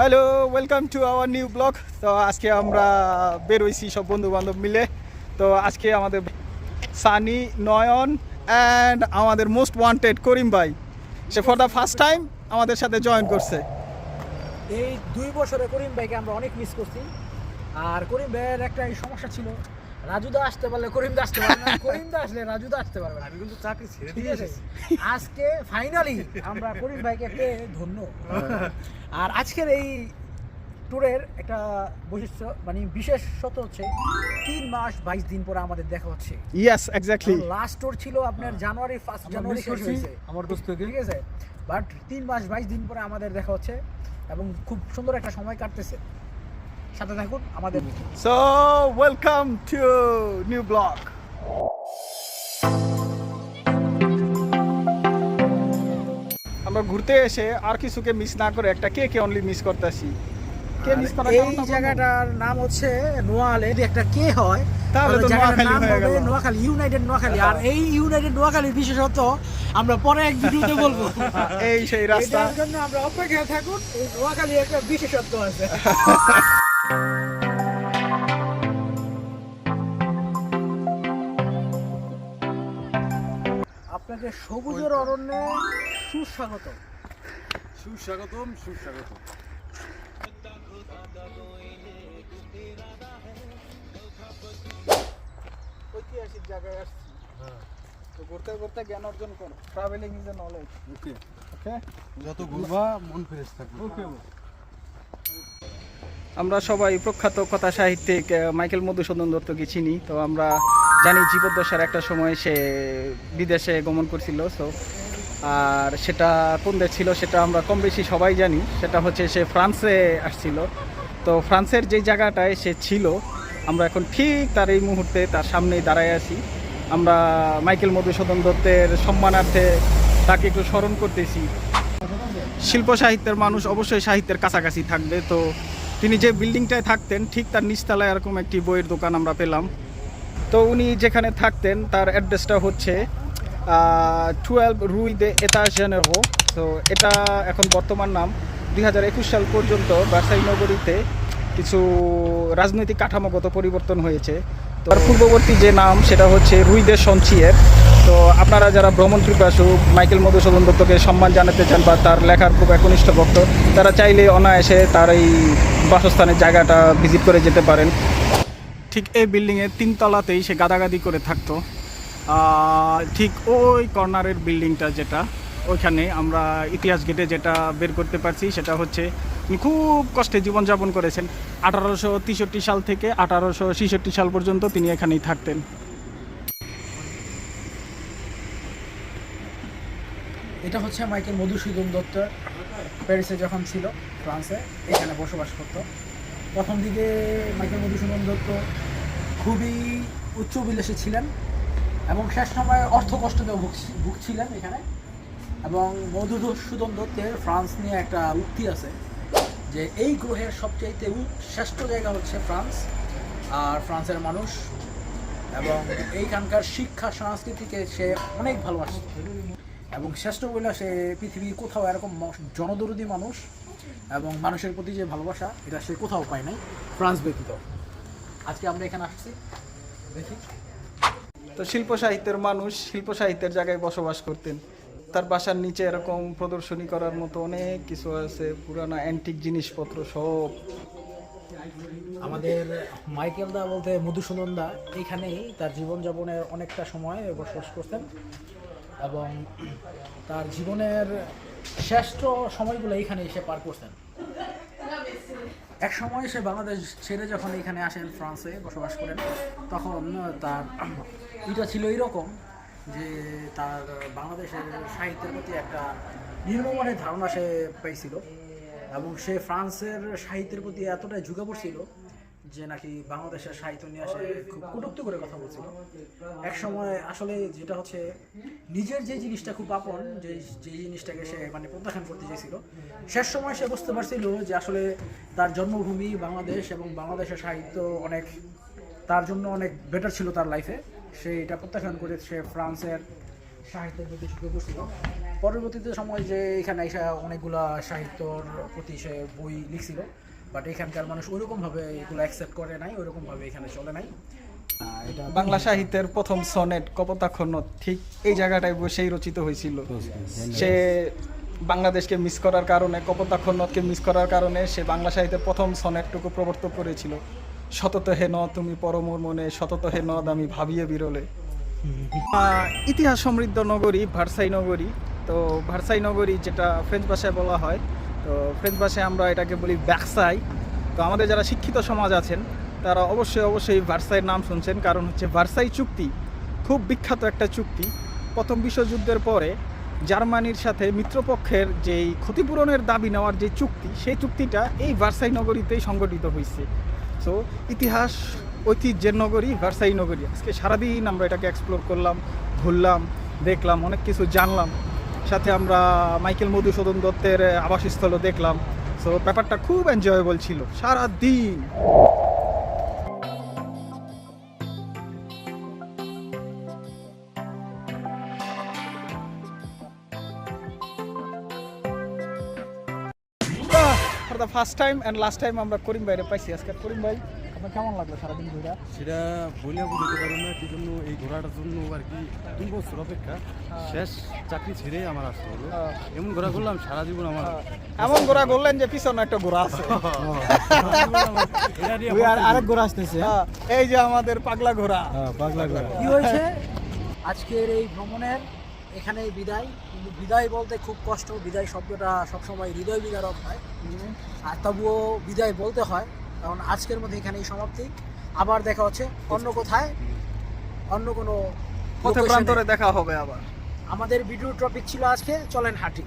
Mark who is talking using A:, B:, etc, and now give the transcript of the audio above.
A: Hello welcome to our new blog তো আজকে আমরা বেরোইছি সব বন্ধু বান্ধব মিলে। তো আজকে আমাদের সানি, নয়ন অ্যান্ড আমাদের মোস্ট ওয়ান্টেড করিম ভাই। সে ফর দ্য ফার্স্ট টাইম আমাদের সাথে জয়েন করছে।
B: এই দুই বছরে করিম ভাইকে আমরা অনেক মিস করছি। আর করিম ভাইয়ের একটা এই সমস্যা ছিল রাজুদা আসতে পারলে করিম দা আসতে পারবে না। করিম দা আসলে রাজুদা আসতে পারবে না।
C: আমি কিন্তু চাকরি ছেড়ে দিয়ে এসেছি।
B: আজকে ফাইনালি আমরা করিম ভাইকে পেয়ে ধন্য। আর আজকের এই ট্যুরের একটা বৈশিষ্ট্য মানে বিশেষত হচ্ছে তিন মাস বাইশ দিন পরে আমাদের দেখা হচ্ছে।
A: ইয়েস এক্স্যাক্টলি
B: লাস্ট ট্যুর ছিল আপনার জানুয়ারি ফার্স্ট জানুয়ারি শেষ হয়েছে।
C: আমার দোস্তকে
B: ঠিক আছে? বাট তিন মাস বাইশ দিন পরে আমাদের দেখা হচ্ছে এবং খুব সুন্দর একটা সময় কাটতেছে। সাথে থাকুন আমাদের
A: so welcome to new blog আমরা ঘুরতে এসে আর কিছুকে মিস না করে একটা কে কে অনলি মিস করতেছি। কে মিস করার
B: এই জায়গাটার নাম হচ্ছে নোয়ালে যদি একটা কে হয়
A: তাহলে তো নোয়াখালী হয়ে গেল।
B: নোয়াখালী ইউনাইটেড নোয়াখালী আর এই ইউনাইটেড নোয়াখালীর বিশেষত আমরা পরে এক ভিডিওতে বলব।
A: এই সেই রাস্তা।
B: এটার জন্য আমরা অপেক্ষায় থাকুন এই নোয়াখালী একটা বিশেষত্ব আছে। আপনাকে সবুজের অরণ্যে সুস্বাগত
C: সুস্বাগতম সুস্বাগতম।
A: ঐতিহাসিক জায়গায় আসছি। তো ঘুরতে ঘুরতে জ্ঞান অর্জন করো। Travelling is a knowledge
C: okay
A: okay
C: যত ঘুরবা মন ফ্রেশ থাকবে।
A: ওকে আমরা সবাই প্রখ্যাত কথা সাহিত্যিক মাইকেল মধুসূদন দত্তকে চিনি। তো আমরা জানি জীবদ্দশার একটা সময় সে বিদেশে গমন করছিল সো আর সেটা কোন দেশ ছিল সেটা আমরা কম বেশি সবাই জানি। সেটা হচ্ছে সে ফ্রান্সে আসছিল। তো ফ্রান্সের যে জায়গাটায় সে ছিল, আমরা এখন ঠিক তার এই মুহূর্তে তার সামনেই দাঁড়ায় আছি। আমরা মাইকেল মধুসূদন দত্তের সম্মানার্থে তাকে একটু স্মরণ করতেছি। শিল্প সাহিত্যের মানুষ অবশ্যই সাহিত্যের কাছাকাছি থাকবে, তো তিনি যে বিল্ডিংটায় থাকতেন, ঠিক তার নিচতলায় এরকম একটি বইয়ের দোকান আমরা পেলাম। তো উনি যেখানে থাকতেন, তার অ্যাড্রেসটা হচ্ছে টুয়েলভ রুই দে এতা জেনেরো তো এটা এখন বর্তমান নাম। দুই হাজার একুশ সাল পর্যন্ত বাসাই নগরীতে কিছু রাজনৈতিক কাঠামোগত পরিবর্তন হয়েছে। তো পূর্ববর্তী যে নাম, সেটা হচ্ছে রুই দে সঞ্চিয়ের তো আপনারা যারা ভ্রমণ পিপাসু মাইকেল মধুসূদন দত্তকে সম্মান জানাতে চান বা তার লেখার খুব একনিষ্ঠ ভক্ত, তারা চাইলে অনায়াসে তার এই বাসস্থানের জায়গাটা ভিজিট করে যেতে পারেন। ঠিক এই বিল্ডিংয়ের তিনতলাতেই সে গাদাগাদি করে থাকতো। ঠিক ওই কর্নারের বিল্ডিংটা যেটা, ওইখানে আমরা ইতিহাস গেটে যেটা বের করতে পারছি, সেটা হচ্ছে খুব কষ্টে জীবনযাপন করেছেন। আঠারোশো তেষট্টি সাল থেকে আঠারোশো ছেষট্টি সাল পর্যন্ত তিনি এখানেই থাকতেন।
B: এটা হচ্ছে মাইকেল মধুসূদন দত্ত প্যারিসে যখন ছিল, ফ্রান্সে, এখানে বসবাস করতো। প্রথম দিকে মাইকেল মধুসূদন দত্ত খুবই উচ্চ বিলাসী ছিলেন এবং শেষ সময় অর্থ কষ্টতেও ভুগছি- ভুগছিলেন এখানে। এবং মধুসূদন দত্তের ফ্রান্স নিয়ে একটা উক্তি আছে যে এই গ্রহের সবচাইতে শ্রেষ্ঠ জায়গা হচ্ছে ফ্রান্স আর ফ্রান্সের মানুষ। এবং এইখানকার শিক্ষা, সংস্কৃতিকে সে অনেক ভালোবাসে এবং শ্রেষ্ঠ বলে সে পৃথিবীর কোথাও এরকম জনদরদি মানুষ এবং মানুষের প্রতি যে ভালোবাসা এটা সে কোথাও পায় নাই ফ্রান্স ব্যতীত। আজকে আমরা এখানে আসছি দেখি।
A: তো শিল্প সাহিত্যের মানুষ শিল্প সাহিত্যের জায়গায় বসবাস করতেন। তার বাসার নিচে এরকম প্রদর্শনী করার মতো অনেক কিছু আছে পুরানো অ্যান্টিক জিনিসপত্র সব।
B: আমাদের মাইকেল দা বলতে মধুসূদন দা এইখানেই তার জীবনযাপনের অনেকটা সময় বসবাস করতেন। এবং তার জীবনের শ্রেষ্ঠ সময়গুলো এইখানে এসে পার করতেন এক সময় সে বাংলাদেশ ছেড়ে যখন এখানে আসেন, ফ্রান্সে বসবাস করেন, তখন তার এটা ছিল এরকম যে তার বাংলাদেশের সাহিত্যের প্রতি একটা নির্মমানের ধারণা সে পাইছিল এবং সে ফ্রান্সের সাহিত্যের প্রতি এতটাই ঝুঁকে পড়ছিল যে নাকি বাংলাদেশের সাহিত্য নিয়ে আসে খুব কটূক্তি করে কথা বলছিল। এক সময় আসলে যেটা হচ্ছে নিজের যে জিনিসটা খুব আপন যে যে জিনিসটাকে সে মানে প্রত্যাখ্যান করতে চেয়েছিল শেষ সময় সে বুঝতে পারছিল যে আসলে তার জন্মভূমি বাংলাদেশ এবং বাংলাদেশের সাহিত্য অনেক তার জন্য অনেক বেটার ছিল তার লাইফে সে এটা প্রত্যাখ্যান করে সে ফ্রান্সের সাহিত্যের প্রতি ঝুঁকে পড়ছিল পরবর্তীতে সময় যে এখানে এসে অনেকগুলা সাহিত্যর প্রতি সে বই লিখছিল। বাট এখানকার মানুষ ওইরকমভাবে এগুলো অ্যাকসেপ্ট করে নাই, ওইরকমভাবে এখানে চলে নাই।
A: বাংলা সাহিত্যের প্রথম সনেট কপোতাক্ষ নদ ঠিক এই জায়গাটায় বসেই রচিত হয়েছিল। সে বাংলাদেশকে মিস করার কারণে কপোতাক্ষ নদকে মিস করার কারণে সে বাংলা সাহিত্যের প্রথম সনেটটুকু প্রবর্তন করেছিল। সতত হে ন তুমি পরমর মনে, সতত হে নদ, আমি ভাবিয়ে বিরলে। ইতিহাস সমৃদ্ধ নগরী, ভার্সাই নগরী। তো ভার্সাই নগরী, যেটা ফ্রেঞ্চ ভাষায় বলা হয় তো ফ্রেঞ্চ ভাষায় আমরা এটাকে বলি ব্যাকসাই তো আমাদের যারা শিক্ষিত সমাজ আছেন, তারা অবশ্যই অবশ্যই ভার্সাইয়ের নাম শুনছেন, কারণ হচ্ছে ভার্সাই চুক্তি খুব বিখ্যাত একটা চুক্তি। প্রথম বিশ্বযুদ্ধের পরে জার্মানির সাথে মিত্রপক্ষের যেই ক্ষতিপূরণের দাবি নেওয়ার যে চুক্তি, সেই চুক্তিটা এই ভার্সাই নগরীতেই সংগঠিত হয়েছে। সো ইতিহাস, ঐতিহ্যের নগরী ভার্সাই নগরী। আজকে সারাদিন আমরা এটাকে এক্সপ্লোর করলাম, ঘুরলাম, দেখলাম, অনেক কিছু জানলাম। সাথে আমরা মাইকেল মধুসূদন দত্তের আবাসস্থলও দেখলাম। সো ব্যাপারটা খুব এনজয়েবল ছিল সারা দিন first time and last time আমরা করিম ভাইরে পাইছি আজকে। করিম ভাই? আপনার কেমন লাগল সারাদিন ঘুরে?
C: সেটা বলে বুঝতে পারব না কি জন্য এই ঘোড়াটার জন্য আর কি দুই বছর অপেক্ষা। শেষ চাকরি ছেড়ে আমার আসতে হলো।
A: হ্যাঁ।
C: এমন ঘোরা করলাম সারা জীবন আমার।
A: এমন ঘোরা করলেন যে পিছনে একটা ঘোরা আছে।
B: আরেক ঘোরা আসতেছে।
A: হ্যাঁ, এই যে আমাদের পাগলা ঘোড়া।
C: পাগলা ঘোরা
B: কি হয়েছে? আজকের এই ভ্রমণের এখানেই বিদায়। কিন্তু বিদায় বলতে খুব কষ্ট। বিদায় শব্দটা সবসময় হৃদয় বিদারক হয়। আর তবুও বিদায় বলতে হয়। কারণ আজকের মধ্যে এখানেই সমাপ্তি। আবার দেখা হচ্ছে অন্য কোথায় অন্য কোনো
A: পথে প্রান্তরে দেখা হবে আবার।
B: আমাদের ভিডিও টপিক ছিল আজকে চলেন হাঁটি।